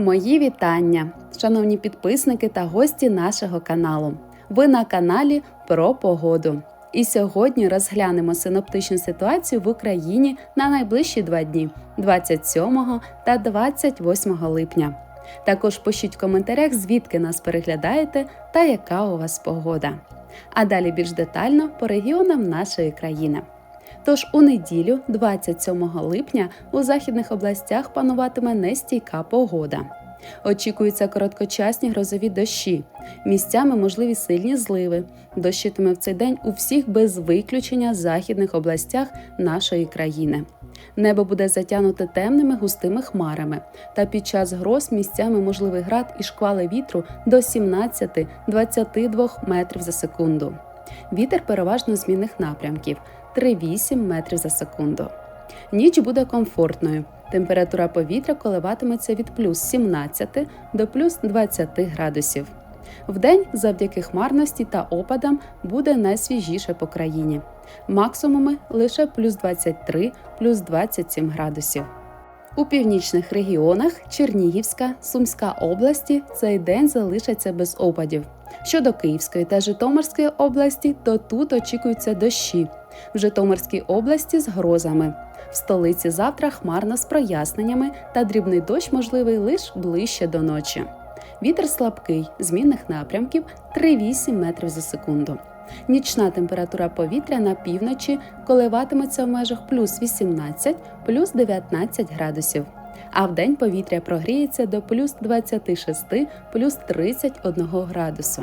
Мої вітання, шановні підписники та гості нашого каналу. Ви на каналі про погоду. І сьогодні розглянемо синоптичну ситуацію в Україні на найближчі два дні 27 та 28 липня. Також пишіть в коментарях, звідки нас переглядаєте та яка у вас погода. А далі більш детально по регіонам нашої країни. Тож у неділю, 27 липня, у західних областях пануватиме нестійка погода. Очікуються короткочасні грозові дощі. Місцями можливі сильні зливи. Дощитиме в цей день у всіх без виключення західних областях нашої країни. Небо буде затягнуте темними густими хмарами, та під час гроз місцями можливий град і шквали вітру до 17-22 метрів за секунду. Вітер переважно змінних напрямків 3-8 метрів за секунду. Ніч буде комфортною. Температура повітря коливатиметься від плюс 17 до плюс 20 градусів. Вдень, завдяки хмарності та опадам, буде найсвіжіше по країні. Максимуми лише плюс 23, плюс 27 градусів. У північних регіонах Чернігівська, Сумська області цей день залишаться без опадів. Щодо Київської та Житомирської області, то тут очікуються дощі. В Житомирській області з грозами. В столиці завтра хмарно з проясненнями та дрібний дощ можливий лише ближче до ночі. Вітер слабкий, змінних напрямків 3-8 метрів за секунду. Нічна температура повітря на півночі коливатиметься в межах плюс 18, плюс 19 градусів. А вдень повітря прогріється до плюс 26, плюс 31 градусу.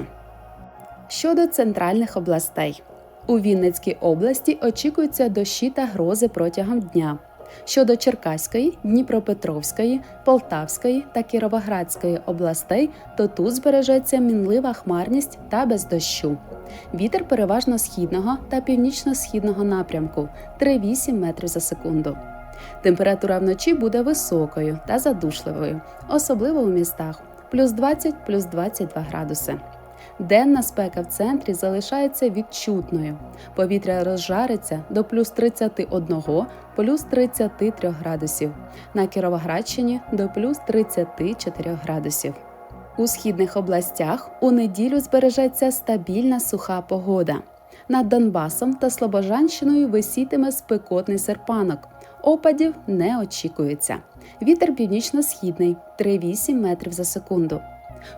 Щодо центральних областей. У Вінницькій області очікуються дощі та грози протягом дня. Щодо Черкаської, Дніпропетровської, Полтавської та Кіровоградської областей, то тут збережеться мінлива хмарність та без дощу. Вітер переважно східного та північно-східного напрямку 3-8 метрів за секунду. Температура вночі буде високою та задушливою, особливо у містах плюс 20 плюс 22 градуси. Денна спека в центрі залишається відчутною. Повітря розжариться до плюс 31, плюс 33 градусів. На Кіровоградщині до плюс 34 градусів. У східних областях у неділю збережеться стабільна суха погода. Над Донбасом та Слобожанщиною висітиме спекотний серпанок. Опадів не очікується. Вітер північно-східний 3,8 метрів за секунду.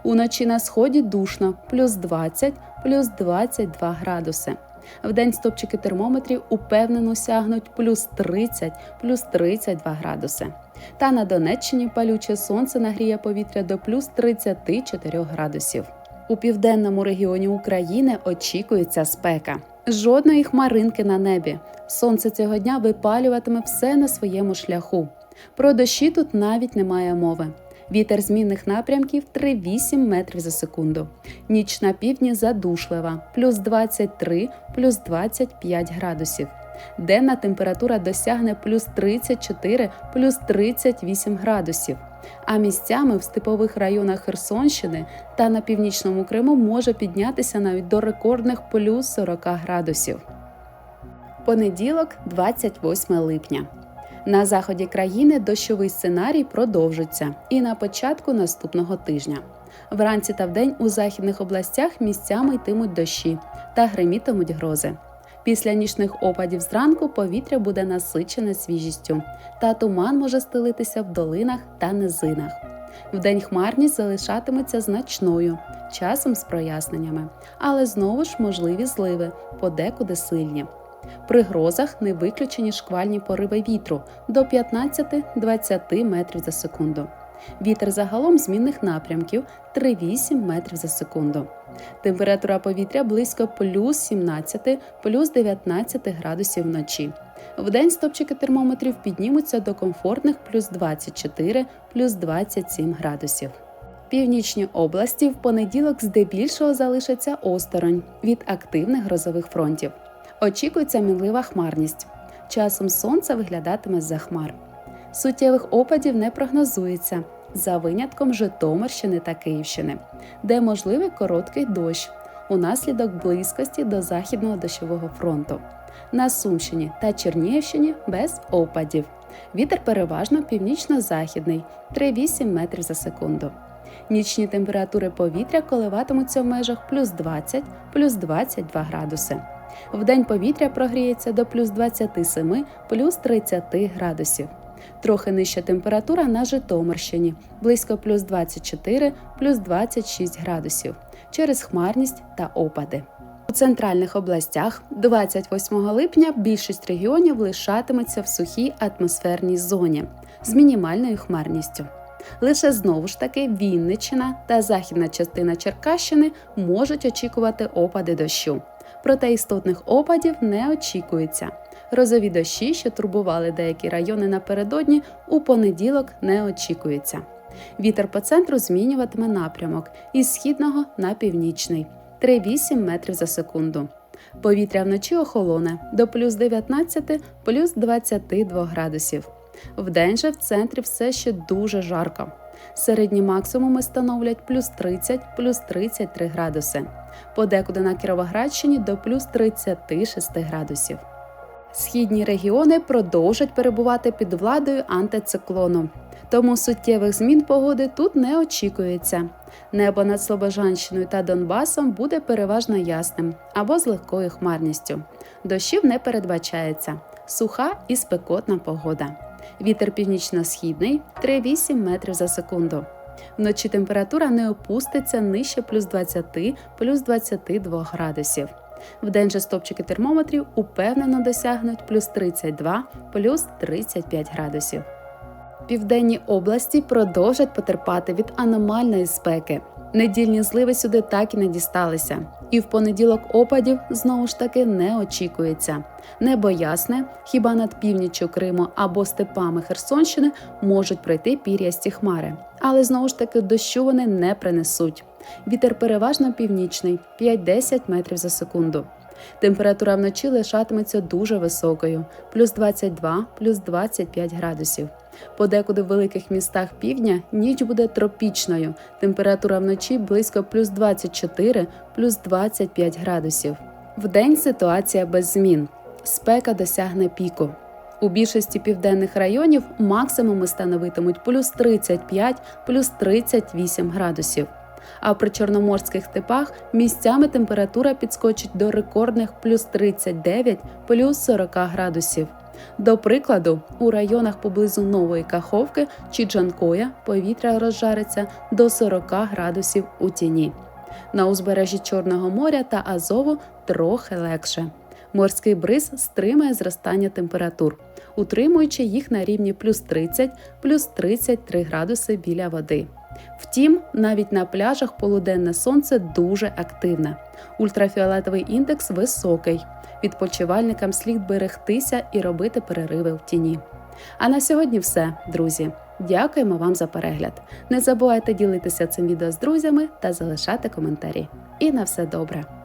Уночі на сході душно плюс 20, плюс 22 градуси. Вдень стопчики термометрів упевнено сягнуть плюс 30, плюс 32 градуси. Та на Донеччині палюче сонце нагріє повітря до плюс 34 градусів. У південному регіоні України очікується спека. Жодної хмаринки на небі. Сонце цього дня випалюватиме все на своєму шляху. Про дощі тут навіть немає мови. Вітер змінних напрямків 3-8 метрів за секунду. Ніч на півдні задушлива, плюс 23, плюс 25 градусів. Денна температура досягне плюс 34, плюс 38 градусів. А місцями в степових районах Херсонщини та на північному Криму може піднятися навіть до рекордних плюс 40 градусів. Понеділок, 28 липня. На заході країни дощовий сценарій продовжиться і на початку наступного тижня. Вранці та вдень у західних областях місцями йтимуть дощі та гримітимуть грози. Після нічних опадів зранку повітря буде насичене свіжістю, та туман може стелитися в долинах та низинах. Вдень хмарність залишатиметься значною, часом з проясненнями, але знову ж можливі зливи, подекуди сильні. При грозах не виключені шквальні пориви вітру до 15-20 метрів за секунду. Вітер загалом змінних напрямків 3-8 метрів за секунду. Температура повітря близько плюс 17, плюс 19 градусів вночі. Вдень стопчики термометрів піднімуться до комфортних плюс 24, плюс 27 градусів. Північні області в понеділок здебільшого залишаться осторонь від активних грозових фронтів. Очікується мінлива хмарність. Часом сонце виглядатиме за хмар. Суттєвих опадів не прогнозується, за винятком Житомирщини та Київщини, де можливий короткий дощ унаслідок близькості до західного дощового фронту. На Сумщині та Чернігівщині без опадів. Вітер переважно північно-західний 3,8 метрів за секунду. Нічні температури повітря коливатимуться в межах плюс 20, плюс 22 градуси. Вдень повітря прогріється до плюс 27, плюс 30 градусів. Трохи нижча температура на Житомирщині близько плюс 24, плюс 26 градусів через хмарність та опади. У центральних областях 28 липня більшість регіонів лишатиметься в сухій атмосферній зоні з мінімальною хмарністю. Лише знову ж таки Вінниччина та західна частина Черкащини можуть очікувати опади дощу. Проте істотних опадів не очікується. Розові дощі, що турбували деякі райони напередодні, у понеділок не очікується. Вітер по центру змінюватиме напрямок із східного на північний 3,8 метрів за секунду. Повітря вночі охолоне до плюс 19, плюс 22 градусів. Вдень же в центрі все ще дуже жарко. Середні максимуми становлять плюс 30, плюс 33 градуси. Подекуди на Кіровоградщині до плюс 36 градусів. Східні регіони продовжать перебувати під владою антициклону, тому суттєвих змін погоди тут не очікується. Небо над Слобожанщиною та Донбасом буде переважно ясним або з легкою хмарністю. Дощів не передбачається, суха і спекотна погода. Вітер північно-східний 3,8 метрів за секунду. Вночі температура не опуститься нижче плюс 20, плюс 22 градусів. Вдень же стопчики термометрів упевнено досягнуть плюс 32, плюс 35 градусів. Південні області продовжать потерпати від аномальної спеки. Недільні зливи сюди так і не дісталися, і в понеділок опадів знову ж таки не очікується. Небо ясне, хіба над північчю Криму або степами Херсонщини можуть пройти пір'ясті хмари, але знову ж таки дощу вони не принесуть. Вітер переважно північний 5-10 метрів за секунду. Температура вночі лишатиметься дуже високою плюс 22, плюс 25 градусів. Подекуди в великих містах півдня ніч буде тропічною. Температура вночі близько плюс 24, плюс 25 градусів. Вдень ситуація без змін. Спека досягне піку. У більшості південних районів максимуми становитимуть плюс 35, плюс 38 градусів. А при чорноморських типах місцями температура підскочить до рекордних плюс 39, плюс 40 градусів. До прикладу, у районах поблизу Нової Каховки чи Джанкоя повітря розжариться до 40 градусів у тіні. На узбережжі Чорного моря та Азову трохи легше. Морський бриз стримає зростання температур, утримуючи їх на рівні плюс 30, плюс 33 градуси біля води. Втім, навіть на пляжах полуденне сонце дуже активне. Ультрафіолетовий індекс високий. Відпочивальникам слід берегтися і робити перериви в тіні. А на сьогодні все, друзі. Дякуємо вам за перегляд. Не забувайте ділитися цим відео з друзями та залишати коментарі. І на все добре!